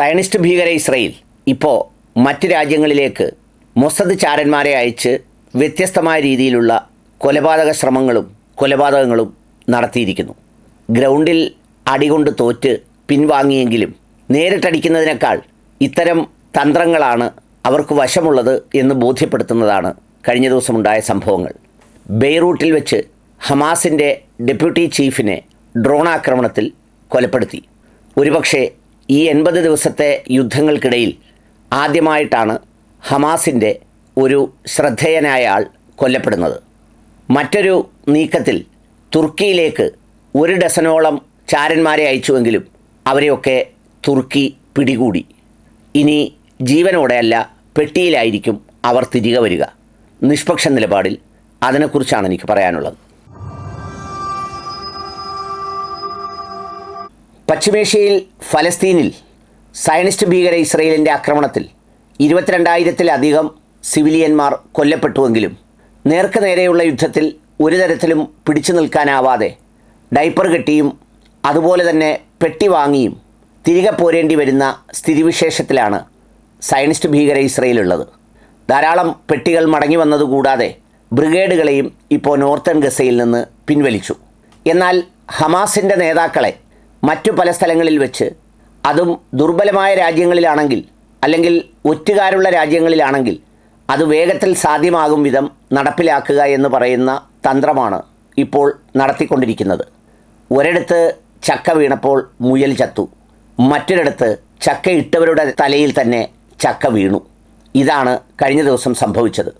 Zionist ഭീകര Israel ഇപ്പോൾ മറ്റ് രാജ്യങ്ങളിലേക്ക് മൊസദ് ചാരന്മാരെ അയച്ച് വ്യത്യസ്തമായ രീതിയിലുള്ള കൊലപാതക ശ്രമങ്ങളും കൊലപാതകങ്ങളും നടത്തിയിരിക്കുന്നു. ഗ്രൗണ്ടിൽ അടികൊണ്ട് തോറ്റ് പിൻവാങ്ങിയെങ്കിലും നേരിട്ടടിക്കുന്നതിനേക്കാൾ ഇത്തരം തന്ത്രങ്ങളാണ് അവർക്ക് വശമുള്ളത് എന്ന് ബോധ്യപ്പെടുത്തുന്നതാണ് കഴിഞ്ഞ ദിവസമുണ്ടായ സംഭവങ്ങൾ. ബെയ്റൂട്ടിൽ വെച്ച് ഹമാസിന്റെ ഡെപ്യൂട്ടി ചീഫിനെ ഡ്രോൺ ആക്രമണത്തിൽ കൊലപ്പെടുത്തി. ഒരുപക്ഷെ ഈ എൺപത് ദിവസത്തെ യുദ്ധങ്ങൾക്കിടയിൽ ആദ്യമായിട്ടാണ് ഹമാസിന്റെ ഒരു ശ്രദ്ധേയനായ ആൾ കൊല്ലപ്പെടുന്നത്. മറ്റൊരു നീക്കത്തിൽ തുർക്കിയിലേക്ക് ഒരു ഡസനോളം ചാരന്മാരെ അയച്ചുവെങ്കിലും അവരെയൊക്കെ തുർക്കി പിടികൂടി. ഇനി ജീവനോടെയല്ല പെട്ടിയിലായിരിക്കും അവർ തിരികെ വരിക. നിഷ്പക്ഷ നിലപാടിൽ അതിനെക്കുറിച്ചാണ് എനിക്ക് പറയാനുള്ളത്. പശ്ചിമേഷ്യയിൽ ഫലസ്തീനിൽ സയനിസ്റ്റ് ഭീകര ഇസ്രയേലിന്റെ ആക്രമണത്തിൽ ഇരുപത്തിരണ്ടായിരത്തിലധികം സിവിലിയന്മാർ കൊല്ലപ്പെട്ടുവെങ്കിലും നേർക്ക് നേരെയുള്ള യുദ്ധത്തിൽ ഒരു തരത്തിലും പിടിച്ചു നിൽക്കാനാവാതെ ഡൈപ്പർ കെട്ടിയും അതുപോലെ തന്നെ പെട്ടി വാങ്ങിയും തിരികെ പോരേണ്ടി വരുന്ന സ്ഥിതിവിശേഷത്തിലാണ് സയനിസ്റ്റ് ഭീകര ഇസ്രയേലുള്ളത്. ധാരാളം പെട്ടികൾ മടങ്ങി വന്നതുകൂടാതെ ബ്രിഗേഡുകളെയും ഇപ്പോൾ നോർത്തേൺ ഗസയിൽ നിന്ന് പിൻവലിച്ചു. എന്നാൽ ഹമാസിന്റെ നേതാക്കളെ മറ്റു പല സ്ഥലങ്ങളിൽ വെച്ച്. അതും ദുർബലമായ രാജ്യങ്ങളിലാണെങ്കിൽ അല്ലെങ്കിൽ ഒറ്റുകാരുള്ള രാജ്യങ്ങളിലാണെങ്കിൽ അത് വേഗത്തിൽ സാധ്യമാകും വിധം നടപ്പിലാക്കുക എന്ന് പറയുന്ന തന്ത്രമാണ് ഇപ്പോൾ നടത്തിക്കൊണ്ടിരിക്കുന്നത്. ഒരിടത്ത് ചക്ക വീണപ്പോൾ മുയൽ ചത്തു. മറ്റൊരിടത്ത് ചക്ക ഇട്ടവരുടെ തലയിൽ തന്നെ ചക്ക വീണു. ഇതാണ് കഴിഞ്ഞ ദിവസം സംഭവിച്ചത്.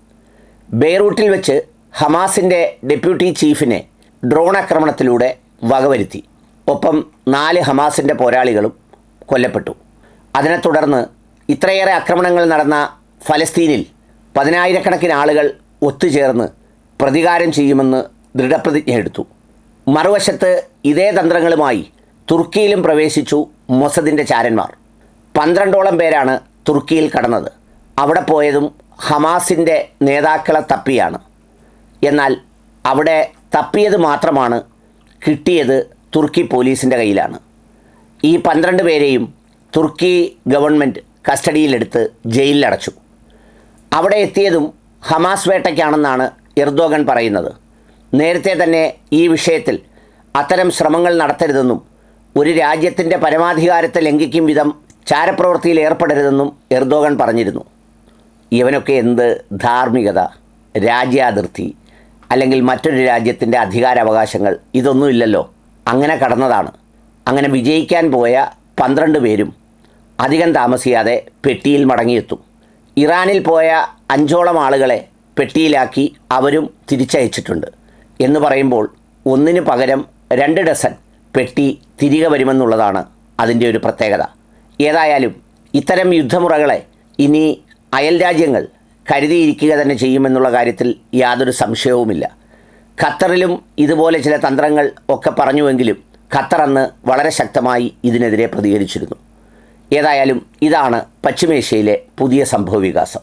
ബെയ്റൂട്ടിൽ വെച്ച് ഹമാസിന്റെ ഡെപ്യൂട്ടി ചീഫിനെ ഡ്രോൺ ആക്രമണത്തിലൂടെ വകവരുത്തി. ഒപ്പം നാല് ഹമാസിന്റെ പോരാളികളും കൊല്ലപ്പെട്ടു. അതിനെ തുടർന്ന് ഇത്രയേറെ ആക്രമണങ്ങൾ നടന്ന ഫലസ്തീനിൽ പതിനായിരക്കണക്കിന് ആളുകൾ ഒത്തുചേർന്ന് പ്രതികാരം ചെയ്യുമെന്ന് ദൃഢപ്രതിജ്ഞ എടുത്തു. മറുവശത്ത് ഇതേ തന്ത്രങ്ങളുമായി തുർക്കിയിലും പ്രവേശിച്ചു മൊസദിന്റെ ചാരന്മാർ. പന്ത്രണ്ടോളം പേരാണ് തുർക്കിയിൽ കടന്നത്. അവിടെ പോയതും ഹമാസിന്റെ നേതാക്കളെ തപ്പിയാണ്. എന്നാൽ അവിടെ തപ്പിയത് മാത്രമാണ് കിട്ടിയത് തുർക്കി പോലീസിന്റെ കയ്യിലാണ്. ഈ പന്ത്രണ്ട് പേരെയും തുർക്കി ഗവൺമെന്റ് കസ്റ്റഡിയിലെടുത്ത് ജയിലിലടച്ചു. അവിടെ എത്തിയതും ഹമാസ് വേട്ടയ്ക്കാണെന്നാണ് എർദോഗൻ പറയുന്നത്. നേരത്തെ തന്നെ ഈ വിഷയത്തിൽ അത്തരം ശ്രമങ്ങൾ നടത്തരുതെന്നും ഒരു രാജ്യത്തിന്റെ പരമാധികാരത്തെ ലംഘിക്കും വിധം ചാരപ്രവൃത്തിയിൽ ഏർപ്പെടരുതെന്നും എർദോഗൻ പറഞ്ഞിരുന്നു. ഇവനൊക്കെ എന്ത് ധാർമ്മികത രാജ്യാതിർത്തി അല്ലെങ്കിൽ മറ്റൊരു രാജ്യത്തിന്റെ അധികാരാവകാശങ്ങൾ ഇതൊന്നുമില്ലല്ലോ. അങ്ങനെ കടന്നതാണ്. അങ്ങനെ വിജയിക്കാൻ പോയ പന്ത്രണ്ട് പേരും അധികം താമസിയാതെ പെട്ടിയിൽ മടങ്ങിയെത്തും. ഇറാനിൽ പോയ അഞ്ചോളം ആളുകളെ പെട്ടിയിലാക്കി അവരും തിരിച്ചയച്ചിട്ടുണ്ട് എന്ന് പറയുമ്പോൾ ഒന്നിന് പകരം രണ്ട് ഡസൻ പെട്ടി തിരികെ വരുമെന്നുള്ളതാണ് അതിന്റെ ഒരു പ്രത്യേകത. ഏതായാലും ഇത്തരം യുദ്ധമുറകളെ ഇനി അയൽ രാജ്യങ്ങൾ കരുതിയിരിക്കുക തന്നെ ചെയ്യുമെന്നുള്ള കാര്യത്തിൽ യാതൊരു സംശയവുമില്ല. ഖത്തറിലും ഇതുപോലെ ചില തന്ത്രങ്ങൾ ഒക്കെ പറഞ്ഞുവെങ്കിലും ഖത്തർ അന്ന് വളരെ ശക്തമായി ഇതിനെതിരെ പ്രതികരിച്ചിരുന്നു. ഏതായാലും ഇതാണ് പശ്ചിമേഷ്യയിലെ പുതിയ സംഭവവികാസം.